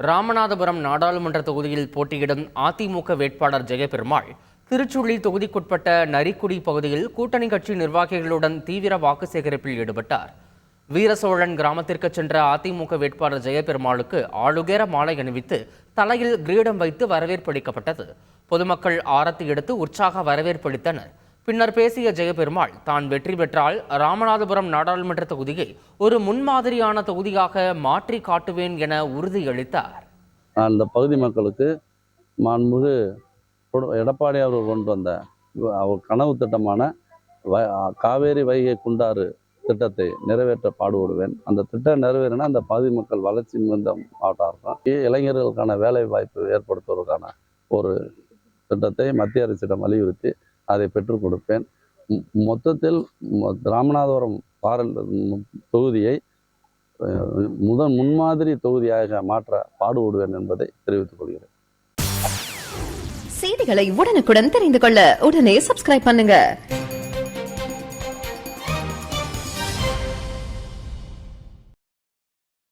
ராமநாதபுரம் நாடாளுமன்ற தொகுதியில் போட்டியிடும் அதிமுக வேட்பாளர் ஜெயபெருமாள் திருச்சுழி தொகுதிக்குட்பட்ட நரிக்குடி பகுதியில் கூட்டணி கட்சி நிர்வாகிகளுடன் தீவிர வாக்கு சேகரிப்பில் ஈடுபட்டார். வீரசோழன் கிராமத்திற்கு சென்ற அதிமுக வேட்பாளர் ஜெயபெருமாளுக்கு ஆளுகேர மாலை அணிவித்து தலையில் கிரீடம் வைத்து வரவேற்பளிக்கப்பட்டது பொதுமக்கள் ஆரத்தி எடுத்து உற்சாக வரவேற்பளித்தனர் பின்னர் பேசிய ஜெயபெருமாள் தான் வெற்றி பெற்றால் ராமநாதபுரம் நாடாளுமன்ற தொகுதியை ஒரு முன்மாதிரியான தொகுதியாக மாற்றி காட்டுவேன் என உறுதியளித்தார் அந்த பகுதி மக்களுக்கு மாண்புமிகு கொடு- எடப்பாடி அவர்கள் கொண்டு வந்த அவர் கனவு திட்டமான வ- காவேரி வைகை குண்டாறு திட்டத்தை நிறைவேற்ற பாடுபடுவேன். அந்த திட்டம் நிறைவேறினா அந்த பகுதி மக்கள் வளர்ச்சி மிகுந்த மாவட்டம் இருக்கும் இளைஞர்களுக்கான வேலை வாய்ப்பு ஏற்படுத்துவதற்கான ஒரு திட்டத்தை மத்திய அரசிடம் வலியுறுத்தி அதை பெற்றுக் கொடுப்பேன். மொத்தத்தில் ராமநாதபுரம் பாரல் தொகுதியை முதல் முதன் முன்மாதிரி தொகுதியாக மாற்ற பாடுபடுவேன் என்பதை தெரிவித்துக் கொள்கிறேன். செய்திகளை உடனுக்குடன் தெரிந்து கொள்ள உடனே சப்ஸ்கிரைப் பண்ணுங்க.